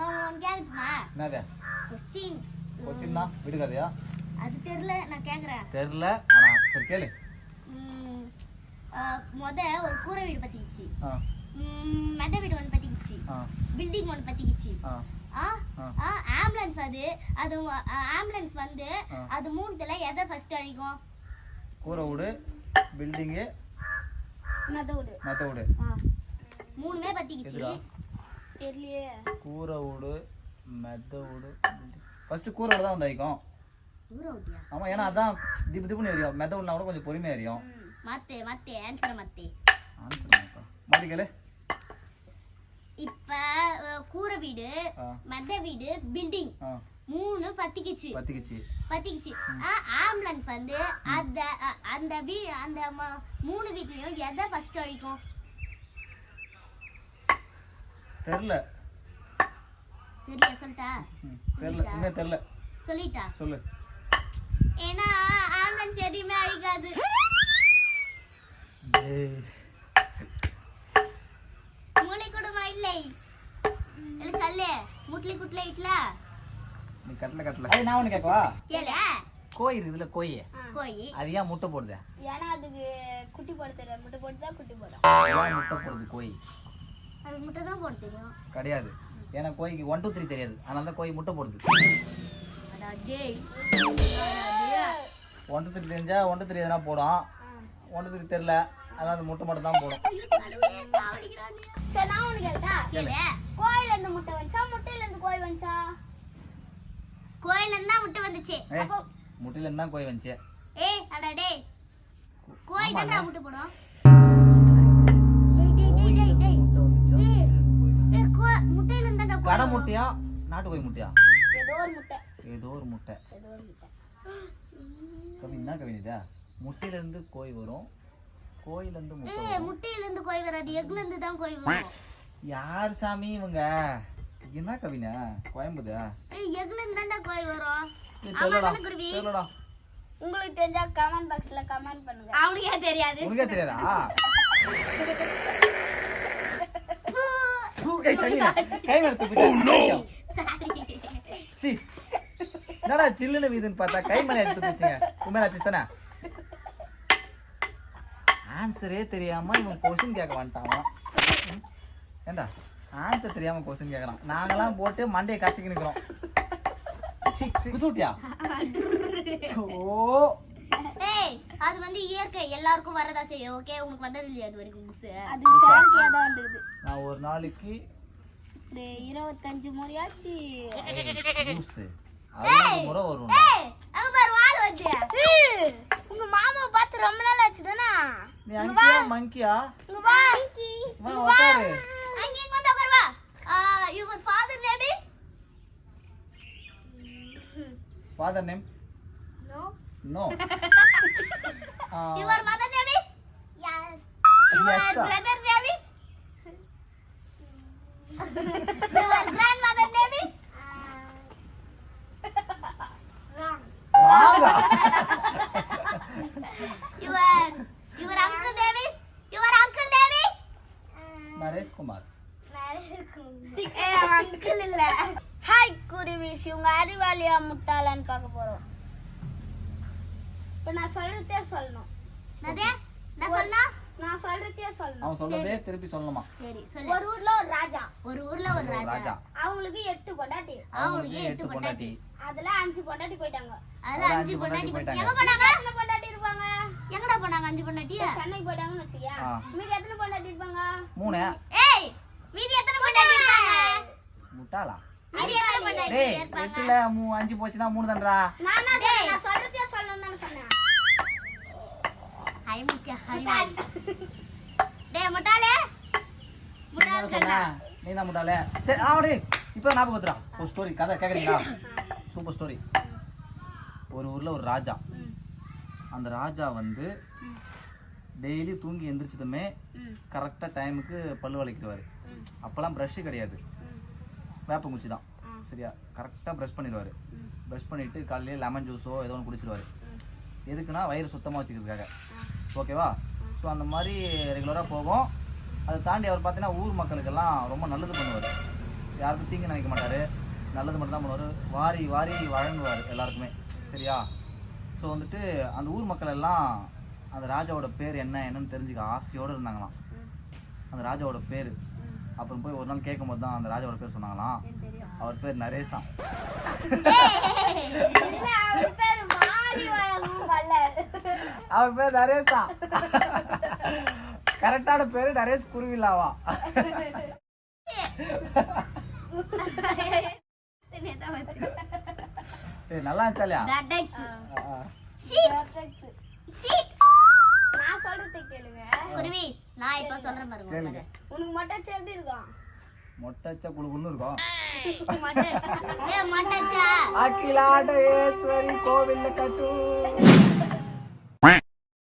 நான் உனக்கு கேட்கட்டுமா என்னது? தான்? விடுகதையா? அது தெரியல நான் ஆனா சரி கேளு. முத ஒரு கூரை வீடு பத்திக்கிச்சு. ஆ. ம், மெத்த வீடு ஒன்று பத்திக்கிச்சு. பில்டிங் ஒன்று பத்திக்கிச்சு. ஆம்புலன்ஸ் அது. அது ஆம்புலன்ஸ் வந்து. அது மூணுத்துல எதை ஃபர்ஸ்ட் அழிக்கும்? கூரை வீடு பில்டிங்கு மெத்த வீடு. வீடு. மூணுமே பத்திக்கிச்சு? தெரியலையே. கூரை வீடு மெத்த வீடு ஃபர்ஸ்ட் கூரை வீடு தான் வந்து வைக்கும் ஊற விட்டியா ஆமா ஏன்னா அதான் திப்பு திப்புன்னு எரியும். மெத்த வீடுனா கூட கொஞ்சம் பொறுமையா எரியும். மத்தே மத்தே ஆன்சர் மத்தே. ஆன்சர் மாற்றி கேளு. இப்ப கூரை வீடு மெத்த வீடு பில்டிங் மூணு பத்திக்கிச்சு. பத்திக்குச்சு. பத்திக்கிச்சு. ஆம்புலன்ஸ் வந்து அந்த அந்த வீ அந்த மூணு வீட்லயும் எதை ஃபர்ஸ்ட் அழிக்கும் தெரியல. சொல்லிட்டா? சொல்லிட்டா? சொல்லு. ஏன்னா ஆம்புலன்ஸ் எதையுமே அழிக்காது. மூளை குடுமா இல்லை? இல்ல சொல்லு. முட்லி குட்ல இட்ல நீ கட்டல கட்டல. அது நான் ஒன்று கேட்கவா? கேளு. கோய் இருக்குதுல கோய். கோய் அது ஏன் முட்டை போடுது? ஏன்னா அதுக்கு குட்டி போட முட்டை போட்டு தான் குட்டி போடும் முட்டை போடுது கோய்? அது முட்டை தான் போட தெரியும். கிடையாது. ஏன்னா கோய்க்கு ஒன் டூ த்ரீ தெரியாது. அதனால தான் கோய் முட்டை போடுது. ஒன் டூ த்ரீ தெரிஞ்சா ஒன் டூ த்ரீ எதனா போடும். ஒன் டூ த்ரீ தெரில அதனால அது முட்டை மட்டும் தான் போடும். சரி நான் ஒண்ணு கேட்டா? கேளு. கோயில இருந்து முட்டை வந்துச்சா? முட்டையில இருந்து கோய் வந்துச்சா? கோயில இருந்து தான் முட்டை வந்துச்சு. ஏய் முட்டையிலேருந்து தான் கோய் வந்துச்சு. ஏய் அடா டேய். கோய் ஆமாங்க. தான் முட்டை போடும்? முட்டையில இருந்து கடை முட்டையா? நாட்டு கோய் முட்டையா? ஏதோ ஒரு முட்டை. ஏதோ ஒரு முட்டை. ஏதோ ஒரு முட்டை. கவி என்ன கவினிதா முட்டையிலேருந்து கோய் வரும். கோயிலேருந்து முட்டை ஏய் முட்டையில இருந்து கோய் வராது. எக்ல இருந்து தான் கோய் வரும். யார் சாமி இவங்க? என்ன கவினா? கோயம்புதா ஏய் எக்ல இருந்து தான் கோய் வரும் ஆமா தானே குருவி? தெரியலடா உங்களுக்கு தெரிஞ்சா கமெண்ட் பாக்ஸ்ல கமெண்ட் பண்ணுங்க. அவனுக்கே தெரியாது. உனக்கே தெரியாதா? சரிடா. கை மேல தூக்கிட்டேன். சீ. என்னடா சில்லுன்னு வீதுன்னு பார்த்தா கை மேல எடுத்து வச்சுங்க உண்மையில ஆச்சு தானே ஆன்சரே தெரியாம இவன் கொஸ்டின் கேட்க வந்துட்டான். ஏண்டா ஆன்சர் தெரியாம கொஸ்டின் கேட்கறான் நாங்கெல்லாம் போட்டு மண்டையை கசக்கி நிக்கிறோம் சீ குசுட்டியா ஓ அது வந்து இயற்கை எல்லாருக்கும் வரதா செய்யும். ஓகே உனக்கு வந்தது இல்லையா அது வரைக்கும் குசு அது செயற்கையா தான் வந்தது. நான் ஒரு நாளைக்கு இருபத்தஞ்சு முறையாச்சு. ஜூஸ் அறுபது முறை வரும் ஏய் அங்க பாரு வால் வந்து. உங்க மாமாவை பார்த்து ரொம்ப நாள் ஆச்சு தானே? நீ அங்கேயா மங்கியா இங்க வா. வா உட்காரு அங்க இங்க வந்து உட்காரு வா. Your father name is father name no no your mother name is yes your Yes, sir. Brother name is your grand mother name is wrong your your uncle name is your uncle name is Naresh Kumar uncle இல்ல hi குருவிஸ் இவங்க அறிவாளியா முட்டாளான்னு பார்க்க போறோம் இப்ப நான் சொல்றதே சொல்லணும். நதே நான் சொன்னா நான் சொல்றதே சொல்லணும். அவன் சொல்றதே திருப்பி சொல்லணுமா? சரி சொல்லு ஒரு ஊர்ல ஒரு ராஜா. ஒரு ஊர்ல ஒரு ராஜா. அவங்களுக்கு எட்டு பொண்டாட்டி. அவங்களுக்கு எட்டு பொண்டாட்டி. அதுல அஞ்சு பொண்டாட்டி போயிட்டாங்க. அதுல அஞ்சு பொண்டாட்டி பொண்டாட்டி எங்க போனாங்க எத்தனை பொண்டாட்டி இருப்பாங்க? எங்கடா போனாங்க அஞ்சு பொண்டாட்டி? சென்னைக்கு போயிட்டாங்கன்னு வச்சுக்கியா. ஆ. மீதி எத்தனை பொண்டாட்டி இருப்பாங்க? மூணு. ஏய் மீதி எத்தனை பொண்டாட்டி இருப்பாங்க? முட்டாளா? மீதி எத்தனை பொண்டாட்டி இருப்பாங்க? எட்டுல அஞ்சு போச்சுன்னா மூணு தான்டா. நான்? நான் சொல்றதே நீ தான் முட்டாளே சரி ஆவடி இப்போ ஞாபகம் வந்துடா ஒரு ஸ்டோரி கதை கேட்குறீங்களா சூப்பர் ஸ்டோரி ஒரு ஊரில் ஒரு ராஜா. அந்த ராஜா வந்து டெய்லி தூங்கி எந்திரிச்சதுமே கரெக்டாக டைமுக்கு பல்லு வளைக்கிடுவார் அப்போல்லாம் ப்ரஷ்ஷு கிடையாது. வேப்பங்குச்சி தான் சரியா? கரெக்டாக ப்ரஷ் பண்ணிடுவார். ப்ரஷ் பண்ணிவிட்டு காலையில லெமன் ஜூஸோ ஏதோ ஒன்று குடிச்சிடுவார். எதுக்குன்னா வயிறு சுத்தமாக வச்சுக்கிறதுக்காக. ஓகேவா? ஸோ அந்த மாதிரி ரெகுலராக போகும். அதை தாண்டி அவர் பார்த்தீங்கன்னா ஊர் மக்களுக்கெல்லாம் ரொம்ப நல்லது பண்ணுவார். யாருக்கும் தீங்கு நினைக்க மாட்டார். நல்லது மட்டும் தான் பண்ணுவார். வாரி வாரி வழங்குவார் எல்லாருக்குமே. சரியா? ஸோ வந்துட்டு அந்த ஊர் மக்கள் எல்லாம் அந்த ராஜாவோட பேர் என்ன என்னன்னு தெரிஞ்சுக்க ஆசையோடு இருந்தாங்களாம். அந்த ராஜாவோட பேர். அப்புறம் போய் ஒரு நாள் கேட்கும்போது தான் அந்த ராஜாவோட பேர் சொன்னாங்களாம். அவர் பேர் நரேசா இல்ல அவர் பேர் மாறி வழங்கும் வள்ளல் அவர் பேர் நரேசா. கரெக்டான பேரு நரேஷ் குருவிலாவா? நல்லா இருந்துச்சாலியா நான் சொல்றது கேளுங்க. குருவிஸ் நான் இப்ப சொல்றேன் பாருங்க. உனக்கு. மொட்டை எப்படி இருக்கும்? மொட்டச்ச குழுக்குன்னு இருக்கும். ஏ மட்டச்சா அகிலாண்டேஸ்வரி கோவில்ல கட்டு.